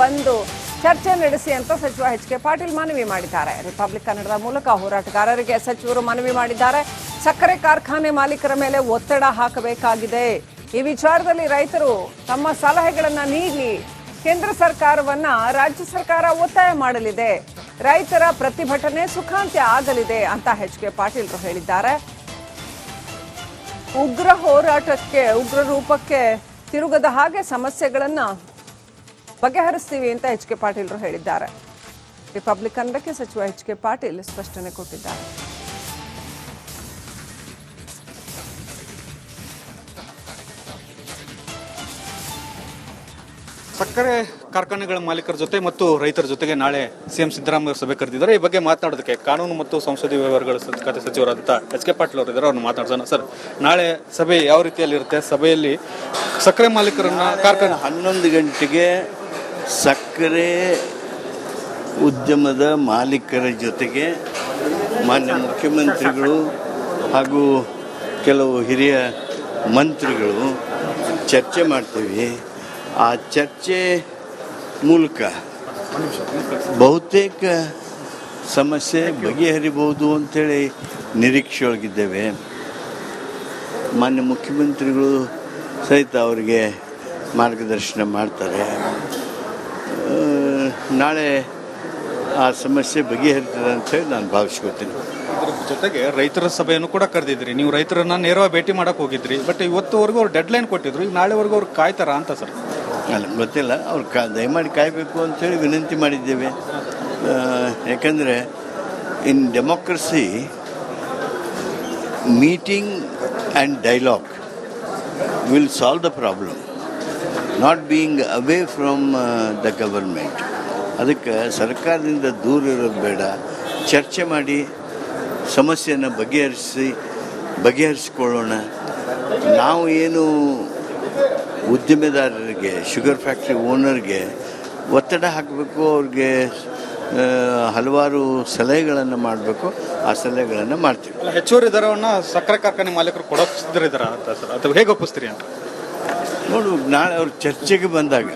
ಬಂದು ಚರ್ಚೆ ನಡೆಸಿ ಅಂತ ಸಚಿವ ಎಚ್ ಕೆ ಪಾಟೀಲ್ ಮನವಿ ಮಾಡಿದ್ದಾರೆ. ರಿಪಬ್ಲಿಕ್ ಕನ್ನಡದ ಮೂಲಕ ಹೋರಾಟಗಾರರಿಗೆ ಸಚಿವರು ಮನವಿ ಮಾಡಿದ್ದಾರೆ. ಸಕ್ಕರೆ ಕಾರ್ಖಾನೆ ಮಾಲೀಕರ ಮೇಲೆ ಒತ್ತಡ ಹಾಕಬೇಕಾಗಿದೆ. ಈ ವಿಚಾರದಲ್ಲಿ ರೈತರು ತಮ್ಮ ಸಲಹೆಗಳನ್ನ ನೀಡಲಿ ಕೇಂದ್ರ ಸರ್ಕಾರವನ್ನ ರಾಜ್ಯ ಸರ್ಕಾರ ಒತ್ತಾಯ ಮಾಡಲಿದೆ. ರೈತರ ಪ್ರತಿಭಟನೆ ಸುಖಾಂತ್ಯ ಆಗಲಿದೆ ಅಂತ ಎಚ್ ಕೆ ಪಾಟೀಲ್ರು ಹೇಳಿದ್ದಾರೆ. ಉಗ್ರ ಹೋರಾಟಕ್ಕೆ, ಉಗ್ರ ರೂಪಕ್ಕೆ ತಿರುಗದ ಹಾಗೆ ಸಮಸ್ಯೆಗಳನ್ನ ಬಗೆಹರಿಸ್ತೀವಿ ಅಂತ ಎಚ್ ಕೆ ಪಾಟೀಲ್ರು ಹೇಳಿದ್ದಾರೆ. ರಿಪಬ್ಲಿಕ್ ಕನ್ನಡಕ್ಕೆ ಸಚಿವ ಎಚ್ ಕೆ ಪಾಟೀಲ್ ಸ್ಪಷ್ಟನೆ ಕೊಟ್ಟಿದ್ದಾರೆ. ಸಕ್ಕರೆ ಕಾರ್ಖಾನೆಗಳ ಮಾಲೀಕರ ಜೊತೆ ಮತ್ತು ರೈತರ ಜೊತೆಗೆ ನಾಳೆ ಸಿಎಂ ಸಿದ್ದರಾಮಯ್ಯ ಸಭೆ ಕರೆದಿದ್ದಾರೆ. ಈ ಬಗ್ಗೆ ಮಾತನಾಡೋದಕ್ಕೆ ಕಾನೂನು ಮತ್ತು ಸಂಸದೀಯ ವ್ಯವಹಾರಗಳ ಖಾತೆ ಸಚಿವರಾದಂಥ ಎಚ್ ಕೆ ಪಾಟೀಲ್ ಅವರು ಇದ್ದಾರೆ. ಅವ್ರನ್ನ ಮಾತಾಡ್ಸೋಣ ಸರ್ ನಾಳೆ ಸಭೆ ಯಾವ ರೀತಿಯಲ್ಲಿ ಇರುತ್ತೆ? ಸಭೆಯಲ್ಲಿ ಸಕ್ಕರೆ ಮಾಲೀಕರನ್ನ ಕಾರ್ಖಾನೆ ಹನ್ನೊಂದು ಗಂಟೆಗೆ ಸಕ್ಕರೆ ಉದ್ಯಮದ ಮಾಲೀಕರ ಜೊತೆಗೆ ಮಾನ್ಯ ಮುಖ್ಯಮಂತ್ರಿಗಳು ಹಾಗೂ ಕೆಲವು ಹಿರಿಯ ಮಂತ್ರಿಗಳು ಚರ್ಚೆ ಮಾಡ್ತೀವಿ. ಆ ಚರ್ಚೆ ಮೂಲಕ ಬಹುತೇಕ ಸಮಸ್ಯೆ ಬಗೆಹರಿಬಹುದು ಅಂಥೇಳಿ ನಿರೀಕ್ಷೆಯೊಳಗಿದ್ದೇವೆ. ಮಾನ್ಯ ಮುಖ್ಯಮಂತ್ರಿಗಳು ಸಹಿತ ಅವರಿಗೆ ಮಾರ್ಗದರ್ಶನ ಮಾಡ್ತಾರೆ. ನಾಳೆ ಆ ಸಮಸ್ಯೆ ಬಗೆಹರಿತದೆ ಅಂತೇಳಿ ನಾನು ಭಾವಿಸ್ಕೊತೀನಿ ಇದ್ರ ಜೊತೆಗೆ ರೈತರ ಸಭೆಯನ್ನು ಕೂಡ ಕರೆದಿದ್ರಿ. ನೀವು ರೈತರನ್ನ ನೇರವಾಗಿ ಭೇಟಿ ಮಾಡಕ್ ಹೋಗಿದ್ರಿ. ಬಟ್ ಇವತ್ತುವರೆಗೂ ಅವ್ರು ಡೆಡ್ ಲೈನ್ ಕೊಟ್ಟಿದ್ರು. ಈಗ ನಾಳೆವರೆಗೂ ಅವ್ರು ಕಾಯ್ತಾರ ಅಂತ ಸರ್? ಅಲ್ಲ ಗೊತ್ತಿಲ್ಲ. ಅವ್ರು ಕಾ ದಯಮಾಡಿ ಕಾಯಬೇಕು ಅಂತೇಳಿ ವಿನಂತಿ ಮಾಡಿದ್ದೇವೆ. ಯಾಕಂದರೆ in democracy meeting and dialogue will solve the problem not being away from the government ಅದಕ್ಕೆ ಸರ್ಕಾರದಿಂದ ದೂರ ಇರೋದು ಬೇಡ. ಚರ್ಚೆ ಮಾಡಿ ಸಮಸ್ಯೆಯನ್ನು ಬಗೆಹರಿಸಿ ಬಗೆಹರಿಸಿಕೊಳ್ಳೋಣ. ನಾವು ಏನು ಉದ್ದಿಮೆದಾರರಿಗೆ ಶುಗರ್ ಫ್ಯಾಕ್ಟ್ರಿ ಓನರ್ಗೆ ಒತ್ತಡ ಹಾಕಬೇಕು ಅವ್ರಿಗೆ ಹಲವಾರು ಸಲಹೆಗಳನ್ನು ಮಾಡಬೇಕು. ಆ ಸಲಹೆಗಳನ್ನು ಮಾಡ್ತೀವಿ. ಹೆಚ್ಚುವರಿ ದರವನ್ನು ಸಕ್ಕರೆ ಕಾರ್ಖಾನೆ ಮಾಲೀಕರು ಕೊಡೋಕ್ ಸಿದ್ಧರಿದ್ದಾರ ಅಂತ ಸರ್? ಅಥವಾ ಹೇಗೆ ಒಪ್ಪಿಸ್ತೀರಿ ಅಂತ? ನೋಡು ನಾಳೆ ಅವ್ರು ಚರ್ಚೆಗೆ ಬಂದಾಗ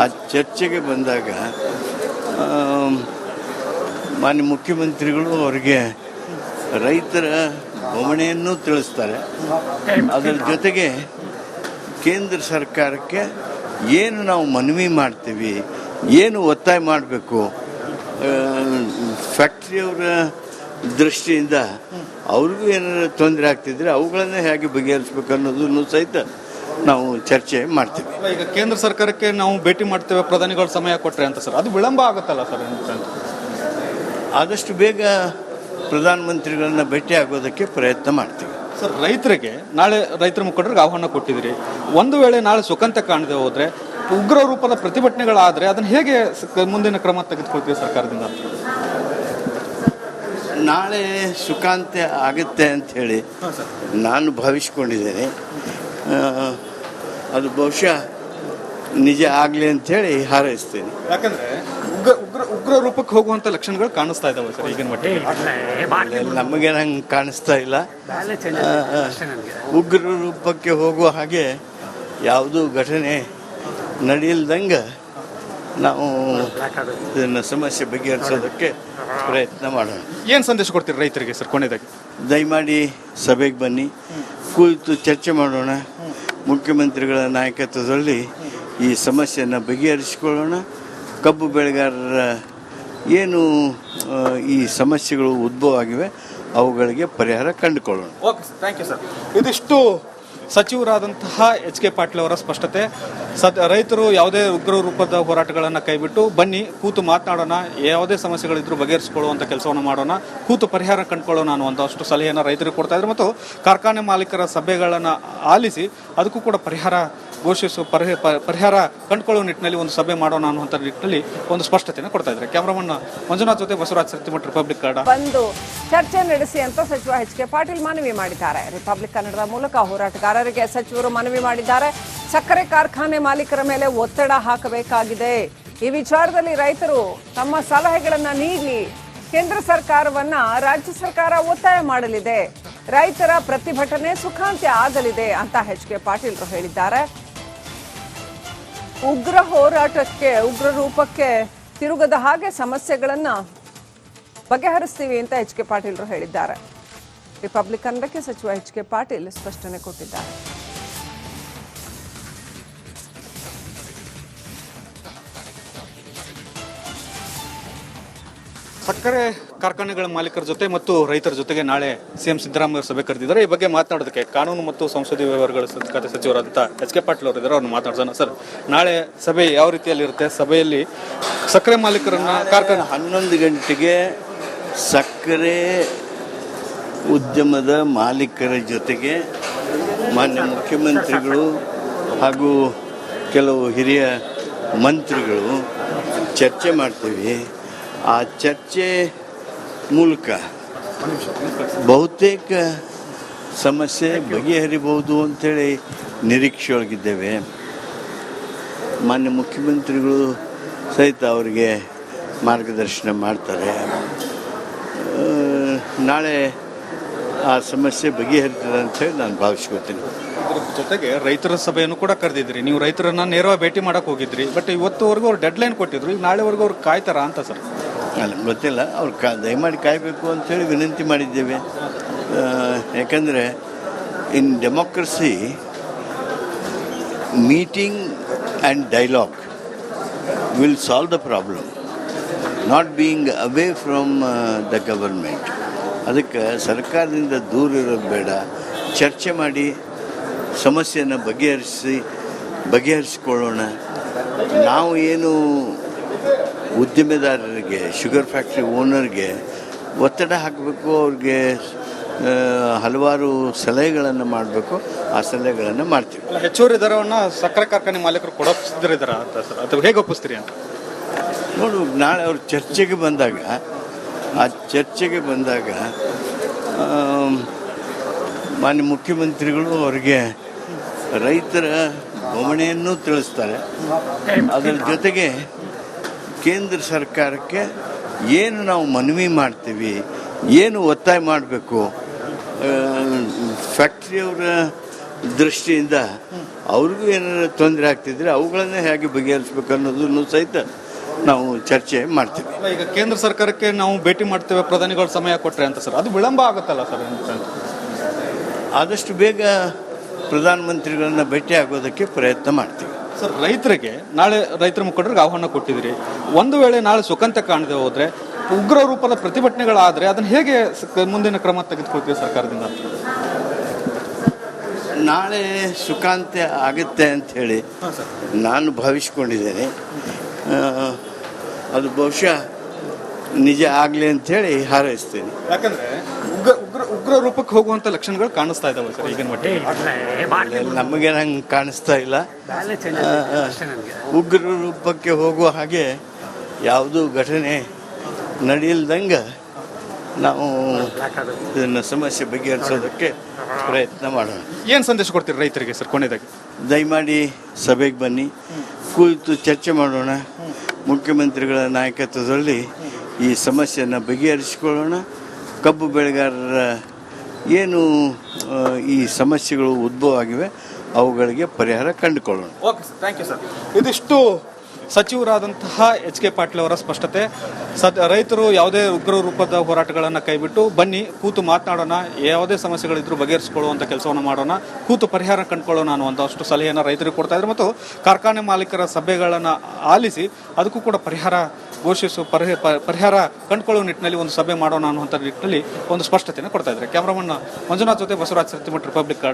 ಆ ಚರ್ಚೆಗೆ ಬಂದಾಗ ಮಾನ್ಯ ಮುಖ್ಯಮಂತ್ರಿಗಳು ಅವರಿಗೆ ರೈತರ ಬವಣೆಯನ್ನು ತಿಳಿಸ್ತಾರೆ. ಅದರ ಜೊತೆಗೆ ಕೇಂದ್ರ ಸರ್ಕಾರಕ್ಕೆ ಏನು ನಾವು ಮನವಿ ಮಾಡ್ತೀವಿ, ಏನು ಒತ್ತಾಯ ಮಾಡಬೇಕು ಫ್ಯಾಕ್ಟ್ರಿಯವರ ದೃಷ್ಟಿಯಿಂದ ಅವ್ರಿಗೂ ಏನಾದ್ರು ತೊಂದರೆ ಆಗ್ತಿದ್ರೆ ಅವುಗಳನ್ನೇ ಹೇಗೆ ಬಗೆಹರಿಸ್ಬೇಕು ಅನ್ನೋದನ್ನು ಸಹಿತ ನಾವು ಚರ್ಚೆ ಮಾಡ್ತೀವಿ. ಈಗ ಕೇಂದ್ರ ಸರ್ಕಾರಕ್ಕೆ ನಾವು ಭೇಟಿ ಮಾಡ್ತೇವೆ ಪ್ರಧಾನಿಗಳು ಸಮಯ ಕೊಟ್ಟರೆ ಅಂತ ಸರ್. ಅದು ವಿಳಂಬ ಆಗುತ್ತಲ್ಲ ಸರ್ ಅಂತ? ಆದಷ್ಟು ಬೇಗ ಪ್ರಧಾನಮಂತ್ರಿಗಳನ್ನ ಭೇಟಿ ಆಗೋದಕ್ಕೆ ಪ್ರಯತ್ನ ಮಾಡ್ತೀವಿ. ಸರ್ ರೈತರಿಗೆ ನಾಳೆ ರೈತರ ಮುಖಂಡರಿಗೆ ಆಹ್ವಾನ ಕೊಟ್ಟಿದ್ದೀರಿ. ಒಂದು ವೇಳೆ ನಾಳೆ ಸುಖಂತ ಕಾಣದೆ ಹೋದರೆ ಉಗ್ರ ರೂಪದ ಪ್ರತಿಭಟನೆಗಳಾದರೆ ಅದನ್ನ ಹೇಗೆ ಮುಂದಿನ ಕ್ರಮ ತೆಗೆದುಕೊಳ್ತೀವಿ ಸರ್ಕಾರದಿಂದ? ನಾಳೆ ಸುಖಾಂತ್ಯ ಆಗುತ್ತೆ ಅಂತ ಹೇಳಿ ನಾನು ಭಾವಿಸ್ಕೊಂಡಿದ್ದೇನೆ. ಅದು ಬಹುಶಃ ನಿಜ ಆಗಲಿ ಹೇಳಿ ಹಾರೈಸ್ತೇನೆ. ಯಾಕಂದ್ರೆ ಉಗ್ರ ಉಗ್ರ ಉಗ್ರ ರೂಪಕ್ಕೆ ಹೋಗುವಂತ ಲಕ್ಷಣಗಳು ಕಾಣಿಸ್ತಾ ಇದಾವೆ ಸರ್ ಈಗಿನ ಮಟ್ಟಿಗೆ. ನಮಗೆ ನಂಗೆ ಕಾಣಿಸ್ತಾ ಇಲ್ಲ. ಉಗ್ರ ರೂಪಕ್ಕೆ ಹೋಗುವ ಹಾಗೆ ಯಾವುದೂ ಘಟನೆ ನಡೆಯಲ್ದಂಗೆ ನಾವು ಇದನ್ನ ಸಮಸ್ಯೆ ಬಗೆಹರಿಸೋದಕ್ಕೆ ಪ್ರಯತ್ನ ಮಾಡೋಣ. ಏನು ಸಂದೇಶ ಕೊಡ್ತೀರಿ ರೈತರಿಗೆ ಸರ್ ಕೊನೆಯದಾಗಿ? ದಯಮಾಡಿ ಸಭೆಗೆ ಬನ್ನಿ. ಕುಳಿತು ಚರ್ಚೆ ಮಾಡೋಣ. ಮುಖ್ಯಮಂತ್ರಿಗಳ ನಾಯಕತ್ವದಲ್ಲಿ ಈ ಸಮಸ್ಯೆಯನ್ನು ಬಗೆಹರಿಸಿಕೊಳ್ಳೋಣ. ಕಬ್ಬು ಬೆಳೆಗಾರರ ಏನು ಈ ಸಮಸ್ಯೆಗಳು ಉದ್ಭವ ಆಗಿವೆ ಅವುಗಳಿಗೆ ಪರಿಹಾರ ಕಂಡುಕೊಳ್ಳೋಣ. ಓಕೆ ಥ್ಯಾಂಕ್ ಯು ಸರ್ ಇದಿಷ್ಟು ಸಚಿವರಾದಂತಹ ಎಚ್ ಕೆ ಪಾಟೀಲ್ ಅವರ ಸ್ಪಷ್ಟತೆ. ಸದ್ ರೈತರು ಯಾವುದೇ ಉಗ್ರ ರೂಪದ ಹೋರಾಟಗಳನ್ನು ಕೈಬಿಟ್ಟು ಬನ್ನಿ, ಕೂತು ಮಾತನಾಡೋಣ, ಯಾವುದೇ ಸಮಸ್ಯೆಗಳಿದ್ರು ಬಗೆಹರಿಸಿಕೊಳ್ಳುವಂಥ ಕೆಲಸವನ್ನು ಮಾಡೋಣ, ಕೂತು ಪರಿಹಾರ ಕಂಡುಕೊಳ್ಳೋಣ ಅನ್ನುವಂಥಷ್ಟು ಸಲಹೆಯನ್ನು ರೈತರಿಗೆ ಕೊಡ್ತಾ ಇದ್ದಾರೆ ಮತ್ತು ಕಾರ್ಖಾನೆ ಮಾಲೀಕರ ಸಭೆಗಳನ್ನು ಆಲಿಸಿ ಅದಕ್ಕೂ ಕೂಡ ಪರಿಹಾರ ಘೋಷಿಸುವ ಪರಿಹ- ಪ- ಪರಿಹಾರ ಕಂಡುಕೊಳ್ಳುವ ನಿಟ್ಟಿನಲ್ಲಿ ಒಂದು ಸಭೆ ಮಾಡೋಣ ಅನ್ನುವಂಥ ನಿಟ್ಟಿನಲ್ಲಿ ಒಂದು ಸ್ಪಷ್ಟತೆಯನ್ನು ಕೊಡ್ತಾ ಇದ್ದಾರೆ. ಕ್ಯಾಮ್ರಾಮನ್ ಮಂಜುನಾಥ್ ಜೊತೆ ಬಸವರಾಜ್ ಸತ್ಯಮಠ ರಿಪಬ್ಲಿಕ್ ಕನ್ನಡ. ಚರ್ಚೆ ನಡೆಸಿ ಅಂತ ಸಚಿವ ಎಚ್ ಕೆ ಪಾಟೀಲ್ ಮನವಿ ಮಾಡಿದ್ದಾರೆ. ರಿಪಬ್ಲಿಕ್ ಕನ್ನಡದ ಮೂಲಕ ಹೋರಾಟಗಾರರಿಗೆ ಸಚಿವರು ಮನವಿ ಮಾಡಿದ್ದಾರೆ. ಸಕ್ಕರೆ ಕಾರ್ಖಾನೆ ಮಾಲೀಕರ ಮೇಲೆ ಒತ್ತಡ ಹಾಕಬೇಕಾಗಿದೆ. ಈ ವಿಚಾರದಲ್ಲಿ ರೈತರು ತಮ್ಮ ಸಲಹೆಗಳನ್ನ ನೀಡಲಿ ಕೇಂದ್ರ ಸರ್ಕಾರವನ್ನ ರಾಜ್ಯ ಸರ್ಕಾರ ಒತ್ತಾಯ ಮಾಡಲಿದೆ. ರೈತರ ಪ್ರತಿಭಟನೆ ಸುಖಾಂತ್ಯ ಆಗಲಿದೆ ಅಂತ ಎಚ್ ಕೆ ಪಾಟೀಲ್ ಹೇಳಿದ್ದಾರೆ. ಉಗ್ರ ಹೋರಾಟಕ್ಕೆ, ಉಗ್ರ ರೂಪಕ್ಕೆ ತಿರುಗದ ಹಾಗೆ ಸಮಸ್ಯೆಗಳನ್ನ ಬಗೆಹರಿಸ್ತೀವಿ ಅಂತ ಎಚ್ ಕೆ ಪಾಟೀಲ್ರು ಹೇಳಿದ್ದಾರೆ. ರಿಪಬ್ಲಿಕನ್ಗೆ ಸಚಿವ ಎಚ್ ಕೆ ಪಾಟೀಲ್ ಸ್ಪಷ್ಟನೆ ಕೊಟ್ಟಿದ್ದಾರೆ. ಸಕ್ಕರೆ ಕಾರ್ಖಾನೆಗಳ ಮಾಲೀಕರ ಜೊತೆ ಮತ್ತು ರೈತರ ಜೊತೆಗೆ ನಾಳೆ ಸಿಎಂ ಸಿದ್ದರಾಮಯ್ಯ ಸಭೆ ಕರೆದಿದ್ದಾರೆ. ಈ ಬಗ್ಗೆ ಮಾತನಾಡೋದಕ್ಕೆ ಕಾನೂನು ಮತ್ತು ಸಂಸದೀಯ ವ್ಯವಹಾರಗಳ ಖಾತೆ ಸಚಿವರಾದಂಥ ಎಚ್ ಕೆ ಪಾಟೀಲ್ ಅವರು ಇದ್ದಾರೆ ಅವ್ರನ್ನ ಮಾತಾಡ್ಸೋಣ ಸರ್ ನಾಳೆ ಸಭೆ ಯಾವ ರೀತಿಯಲ್ಲಿ ಇರುತ್ತೆ? ಸಭೆಯಲ್ಲಿ ಸಕ್ಕರೆ ಮಾಲೀಕರನ್ನ ಕಾರ್ಖಾನೆ ಹನ್ನೊಂದು ಗಂಟೆಗೆ ಸಕ್ಕರೆ ಉದ್ಯಮದ ಮಾಲೀಕರ ಜೊತೆಗೆ ಮಾನ್ಯ ಮುಖ್ಯಮಂತ್ರಿಗಳು ಹಾಗೂ ಕೆಲವು ಹಿರಿಯ ಮಂತ್ರಿಗಳು ಚರ್ಚೆ ಮಾಡ್ತೀವಿ. ಆ ಚರ್ಚೆ ಮೂಲಕ ಬಹುತೇಕ ಸಮಸ್ಯೆ ಬಗೆಹರಿಬಹುದು ಅಂಥೇಳಿ ನಿರೀಕ್ಷೆಯೊಳಗಿದ್ದೇವೆ. ಮಾನ್ಯ ಮುಖ್ಯಮಂತ್ರಿಗಳು ಸಹಿತ ಅವರಿಗೆ ಮಾರ್ಗದರ್ಶನ ಮಾಡ್ತಾರೆ. ನಾಳೆ ಆ ಸಮಸ್ಯೆ ಬಗೆಹರಿತದೆ ಅಂತೇಳಿ ನಾನು ಭಾವಿಸ್ಕೊತೀನಿ ಇದ್ರ ಜೊತೆಗೆ ರೈತರ ಸಭೆಯನ್ನು ಕೂಡ ಕರೆದಿದ್ರಿ. ನೀವು ರೈತರನ್ನ ನೇರವಾಗಿ ಭೇಟಿ ಮಾಡಕ್ಕೆ ಹೋಗಿದ್ರಿ. ಬಟ್ ಇವತ್ತುವರೆಗೂ ಅವ್ರು ಡೆಡ್ ಲೈನ್ ಕೊಟ್ಟಿದ್ರು. ಈಗ ನಾಳೆವರೆಗೂ ಅವ್ರು ಕಾಯ್ತಾರ ಅಂತ ಸರ್? ಅಲ್ಲ ಗೊತ್ತಿಲ್ಲ. ಅವ್ರು ಕ ದಯಮಾಡಿ ಕಾಯಬೇಕು ಅಂತೇಳಿ ವಿನಂತಿ ಮಾಡಿದ್ದೇವೆ. ಯಾಕಂದರೆ in democracy meeting and dialogue will solve the problem not being away from the government ಅದಕ್ಕೆ ಸರ್ಕಾರದಿಂದ ದೂರ ಇರೋದು ಬೇಡ. ಚರ್ಚೆ ಮಾಡಿ ಸಮಸ್ಯೆಯನ್ನು ಬಗೆಹರಿಸಿ ಬಗೆಹರಿಸಿಕೊಳ್ಳೋಣ. ನಾವು ಏನು ಉದ್ದಿಮೆದಾರರಿಗೆ ಶುಗರ್ ಫ್ಯಾಕ್ಟ್ರಿ ಓನರ್ಗೆ ಒತ್ತಡ ಹಾಕಬೇಕು ಅವ್ರಿಗೆ ಹಲವಾರು ಸಲಹೆಗಳನ್ನು ಮಾಡಬೇಕು ಆ ಸಲಹೆಗಳನ್ನು ಮಾಡ್ತೀವಿ. ಹೆಚ್ಚುವರಿ ದರವನ್ನು ಸಕ್ಕರೆ ಕಾರ್ಖಾನೆ ಮಾಲೀಕರು ಕೊಡೋಕ್ ಸಿದ್ಧರಿದ್ದಾರ ಅಂತ ಸರ್? ಅದು ಹೇಗೆ ಒಪ್ಪಿಸ್ತೀರಿ ಅಂತ? ನೋಡು ನಾಳೆ ಅವ್ರು ಚರ್ಚೆಗೆ ಬಂದಾಗ ಆ ಚರ್ಚೆಗೆ ಬಂದಾಗ ಮಾನ್ಯ ಮುಖ್ಯಮಂತ್ರಿಗಳು ಅವರಿಗೆ ರೈತರ ಗಮನೆಯನ್ನು ತಿಳಿಸ್ತಾರೆ. ಅದರ ಜೊತೆಗೆ ಕೇಂದ್ರ ಸರ್ಕಾರಕ್ಕೆ ಏನು ನಾವು ಮನವಿ ಮಾಡ್ತೀವಿ, ಏನು ಒತ್ತಾಯ ಮಾಡಬೇಕು ಫ್ಯಾಕ್ಟ್ರಿಯವರ ದೃಷ್ಟಿಯಿಂದ ಅವ್ರಿಗೂ ಏನಾದ್ರು ತೊಂದರೆ ಆಗ್ತಿದ್ರೆ ಅವುಗಳನ್ನೇ ಹೇಗೆ ಬಗೆಹರಿಸ್ಬೇಕು ಅನ್ನೋದನ್ನು ಸಹಿತ ನಾವು ಚರ್ಚೆ ಮಾಡ್ತೀವಿ. ಈಗ ಕೇಂದ್ರ ಸರ್ಕಾರಕ್ಕೆ ನಾವು ಭೇಟಿ ಮಾಡ್ತೇವೆ ಪ್ರಧಾನಿಗಳು ಸಮಯ ಕೊಟ್ಟರೆ ಅಂತ ಸರ್. ಅದು ವಿಳಂಬ ಆಗುತ್ತಲ್ಲ ಸರ್? ಆದಷ್ಟು ಬೇಗ ಪ್ರಧಾನಮಂತ್ರಿಗಳನ್ನ ಭೇಟಿ ಆಗೋದಕ್ಕೆ ಪ್ರಯತ್ನ ಮಾಡ್ತೀವಿ. ಸರ್ ರೈತರಿಗೆ ನಾಳೆ ರೈತರ ಮುಖಂಡರಿಗೆ ಆಹ್ವಾನ ಕೊಟ್ಟಿದ್ದೀರಿ. ಒಂದು ವೇಳೆ ನಾಳೆ ಸುಖಂತ ಕಾಣದೆ ಹೋದ್ರೆ ಉಗ್ರ ರೂಪದ ಪ್ರತಿಭಟನೆಗಳಾದರೆ ಅದನ್ನ ಹೇಗೆ ಮುಂದಿನ ಕ್ರಮ ತೆಗೆದುಕೊಳ್ತೀವಿ ಸರ್ಕಾರದಿಂದ? ನಾಳೆ ಸುಖಾಂತ್ಯ ಆಗುತ್ತೆ ಅಂತ ಹೇಳಿ ನಾನು ಭಾವಿಸ್ಕೊಂಡಿದ್ದೇನೆ. ಅದು ಬಹುಶಃ ನಿಜ ಆಗಲಿ ಹೇಳಿ ಹಾರೈಸ್ತೇನೆ. ಯಾಕಂದ್ರೆ ಉಗ್ರ ಉಗ್ರ ಉಗ್ರ ರೂಪಕ್ಕೆ ಹೋಗುವಂತ ಲಕ್ಷಣಗಳು ಕಾಣಿಸ್ತಾ ಇದಾವೆ ಸರ್ ಈಗಿನ ಮಟ್ಟಿಗೆ. ನಮಗೆ ನಂಗೆ ಕಾಣಿಸ್ತಾ ಇಲ್ಲ. ಉಗ್ರ ರೂಪಕ್ಕೆ ಹೋಗುವ ಹಾಗೆ ಯಾವುದೂ ಘಟನೆ ನಡೆಯಲ್ದಂಗೆ ನಾವು ಇದನ್ನ ಸಮಸ್ಯೆ ಬಗೆಹರಿಸೋದಕ್ಕೆ ಪ್ರಯತ್ನ ಮಾಡೋಣ. ಏನು ಸಂದೇಶ ಕೊಡ್ತೀರಿ ರೈತರಿಗೆ ಸರ್ ಕೊನೆಯದಾಗಿ? ದಯಮಾಡಿ ಸಭೆಗೆ ಬನ್ನಿ. ಕುಳಿತು ಚರ್ಚೆ ಮಾಡೋಣ. ಮುಖ್ಯಮಂತ್ರಿಗಳ ನಾಯಕತ್ವದಲ್ಲಿ ಈ ಸಮಸ್ಯೆಯನ್ನು ಬಗೆಹರಿಸಿಕೊಳ್ಳೋಣ. ಕಬ್ಬು ಬೆಳೆಗಾರರ ಏನು ಈ ಸಮಸ್ಯೆಗಳು ಉದ್ಭವ ಆಗಿವೆ ಅವುಗಳಿಗೆ ಪರಿಹಾರ ಕಂಡುಕೊಳ್ಳೋಣ. Okay sir thank you sir ಇದಿಷ್ಟು ಸಚಿವರಾದಂತಹ ಎಚ್ ಕೆ ಪಾಟೀಲ್ ಅವರ ಸ್ಪಷ್ಟತೆ. ಸದ್ ರೈತರು ಯಾವುದೇ ಉಗ್ರ ರೂಪದ ಹೋರಾಟಗಳನ್ನು ಕೈಬಿಟ್ಟು ಬನ್ನಿ, ಕೂತು ಮಾತನಾಡೋಣ, ಯಾವುದೇ ಸಮಸ್ಯೆಗಳಿದ್ರು ಬಗೆಹರಿಸಿಕೊಳ್ಳುವಂಥ ಕೆಲಸವನ್ನು ಮಾಡೋಣ, ಕೂತು ಪರಿಹಾರ ಕಂಡುಕೊಳ್ಳೋಣ ಅನ್ನುವಂಥಷ್ಟು ಸಲಹೆಯನ್ನು ರೈತರಿಗೆ ಕೊಡ್ತಾ ಇದ್ದಾರೆ ಮತ್ತು ಕಾರ್ಖಾನೆ ಮಾಲೀಕರ ಸಭೆಗಳನ್ನು ಆಲಿಸಿ ಅದಕ್ಕೂ ಕೂಡ ಪರಿಹಾರ ಘೋಷಿಸುವ ಪರಿಹ ಪ- ಪರಿಹಾರ ಕಂಡುಕೊಳ್ಳುವ ನಿಟ್ಟಿನಲ್ಲಿ ಒಂದು ಸಭೆ ಮಾಡೋಣ ಅನ್ನುವಂಥ ನಿಟ್ಟಿನಲ್ಲಿ ಒಂದು ಸ್ಪಷ್ಟತೆಯನ್ನು ಕೊಡ್ತಾ ಇದ್ದಾರೆ. ಕ್ಯಾಮ್ರಾಮನ್ ಮಂಜುನಾಥ್ ಜೊತೆ ಬಸವರಾಜ್ ಸತ್ಯಮಠ ರಿಪಬ್ಲಿಕ್